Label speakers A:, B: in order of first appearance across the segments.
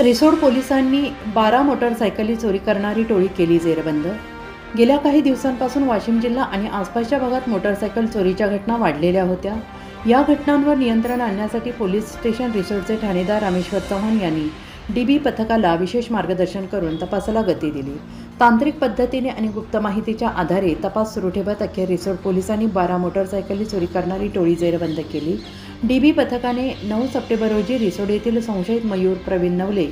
A: रिसोड पोलिसांनी बारा मोटारसायकली चोरी करणारी टोळी केली जेरबंद. गेल्या काही दिवसांपासून वाशिम जिल्हा आणि आसपासच्या भागात मोटारसायकल चोरीच्या घटना वाढलेल्या होत्या. या घटनांवर नियंत्रण आणण्यासाठी पोलीस स्टेशन रिसोडचे ठाणेदार रामेश्वर चव्हाण यांनी डीबी पथकाला विशेष मार्गदर्शन करून तपासाला गती दिली. तांत्रिक पद्धतीने आणि गुप्त माहितीच्या आधारे तपास सुरू ठेवत अखेर रिसोड पोलिसांनी बारा मोटारसायकली चोरी करणारी टोळी जेरबंद केली. डी बी पथकाने नऊ सप्टेंबर रोजी रिसोड येथील संशयित मयूर प्रवीण नवले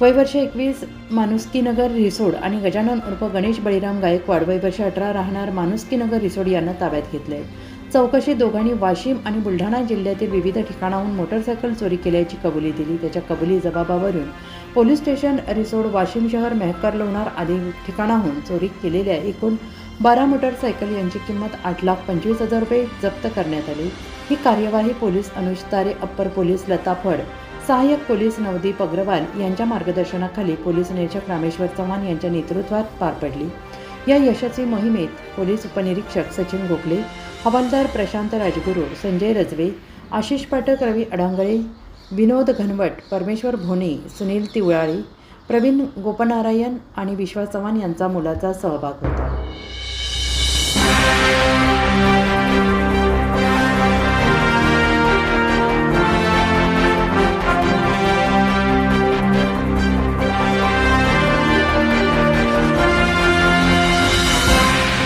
A: वय वर्ष एकवीस मानुस्कीनगर रिसोड आणि गजानन उर्फ गणेश बळीराम गायकवाड वय वर्ष अठरा राहणार मानुसकीनगर रिसोड यांना ताब्यात घेतले. चौकशी दोघांनी वाशिम आणि बुलढाणा जिल्ह्यातील विविध ठिकाणाहून मोटरसायकल चोरी केल्याची कबुली दिली. त्याच्या कबुली जबाबावरून पोलीस स्टेशन रिसोड वाशिम शहर मेहकर लोणार आदी ठिकाणाहून चोरी केलेल्या एकूण बारा मोटरसायकल यांची किंमत आठ लाख पंचवीस हजार रुपये जप्त करण्यात आली. ही कार्यवाही पोलीस अनुज तारे अप्पर पोलीस लता फड सहाय्यक पोलीस नवदीप अग्रवाल यांच्या मार्गदर्शनाखाली पोलीस निरीक्षक रामेश्वर चव्हाण यांच्या नेतृत्वात पार पडली. या यशस्वी मोहिमेत पोलीस उपनिरीक्षक सचिन गोखले हवालदार प्रशांत राजगुरू संजय रजवे आशिष पाठक रवी अडांगळे विनोद घनवट परमेश्वर भोने सुनील तिवळाळे प्रवीण गोपनारायण आणि विश्वास चव्हाण यांचा मुलाचा सहभाग होता.